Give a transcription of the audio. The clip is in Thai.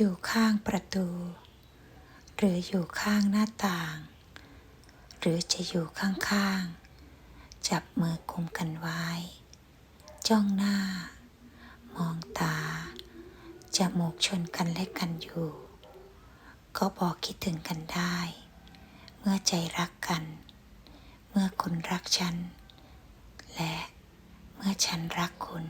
อยู่ข้างประตู หรืออยู่ข้างหน้าต่าง หรือจะอยู่ข้างๆ จับมือกุมกันไว้ จ้องหน้า มองตาจมูกชนกันและกันอยู่ ก็บอกคิดถึงกันได้ เมื่อใจรักกัน เมื่อคุณรักฉัน และเมื่อฉันรักคุณ